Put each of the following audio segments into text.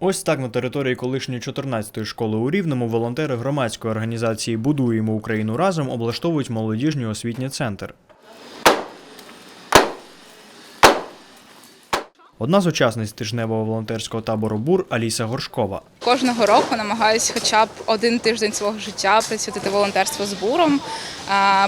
Ось так на території колишньої 14-ї школи у Рівному волонтери громадської організації Будуємо Україну разом облаштовують молодіжний освітній центр. Одна з учасниць тижневого волонтерського табору БУР Аліса Горшкова. Кожного року намагаюся хоча б один тиждень свого життя присвятити волонтерству з буром,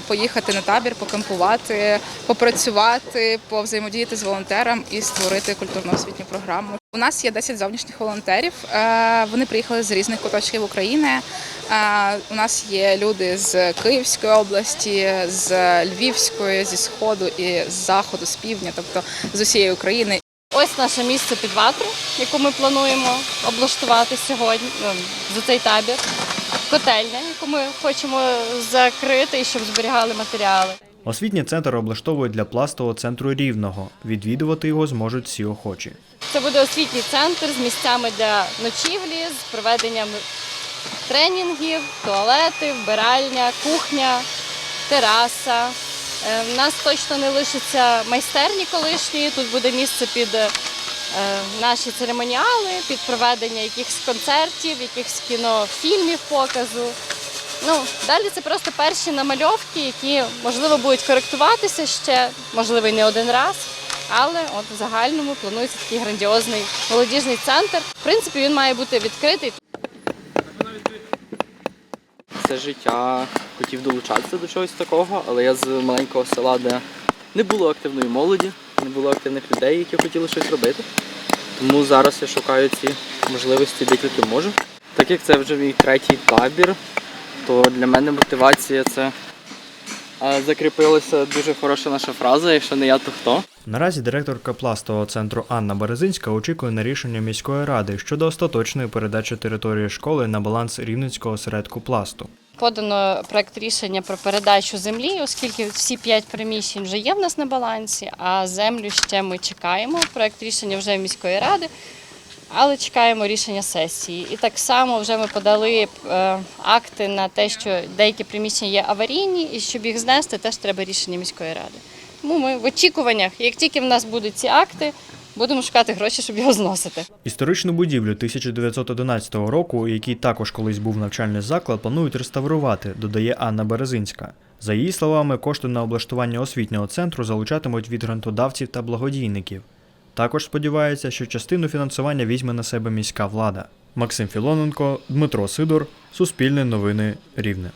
поїхати на табір, покемпувати, попрацювати, повзаємодіяти з волонтером і створити культурно-освітню програму. У нас є 10 зовнішніх волонтерів. е, Вони приїхали з різних куточків України. Е, У нас є люди з Київської області, з Львівської, зі сходу і з заходу, з півдня, тобто з усієї України. Ось наше місце під ватру, яку ми плануємо облаштувати сьогодні ну, за цей табір. Котельня, яку ми хочемо закрити і щоб зберігали матеріали. Освітній центр облаштовують для пластового центру Рівного. Відвідувати його зможуть всі охочі. Це буде освітній центр з місцями для ночівлі, з проведенням тренінгів, туалети, вбиральня, кухня, тераса. Е, В нас точно не лишиться майстерні колишньої. Тут буде місце під е, наші церемоніали, під проведення якихось концертів, якихось кінофільмів показу. Ну, далі це просто перші намальовки, які можливо будуть коректуватися ще, можливо, і не один раз. Але от в загальному планується такий грандіозний молодіжний центр. В принципі, він має бути відкритий. Все життя хотів долучатися до чогось такого, але я з маленького села, де не було активної молоді, не було активних людей, які хотіли щось робити. Тому зараз я шукаю ці можливості де тільки можу. Так як це вже мій третій табір, то для мене мотивація це закріпилася дуже хороша наша фраза, якщо не я, то хто. Наразі директорка пластового центру Анна Березинська очікує на рішення міської ради щодо остаточної передачі території школи на баланс рівненського осередку пласту. Подано проект рішення про передачу землі, оскільки всі п'ять приміщень вже є в нас на балансі, а землю ще ми чекаємо. Проект рішення вже міської ради, але чекаємо рішення сесії. І так само вже ми подали е, акти на те, що деякі приміщення є аварійні, і щоб їх знести, теж треба рішення міської ради. Тому ми в очікуваннях, як тільки в нас будуть ці акти, будемо шукати гроші, щоб його зносити. Історичну будівлю 1911 року, у якій також колись був навчальний заклад, планують реставрувати, додає Анна Березинська. За її словами, кошти на облаштування освітнього центру залучатимуть від грантодавців та благодійників. Також сподівається, що частину фінансування візьме на себе міська влада. Максим Філоненко, Дмитро Сидор, Суспільне новини Рівне.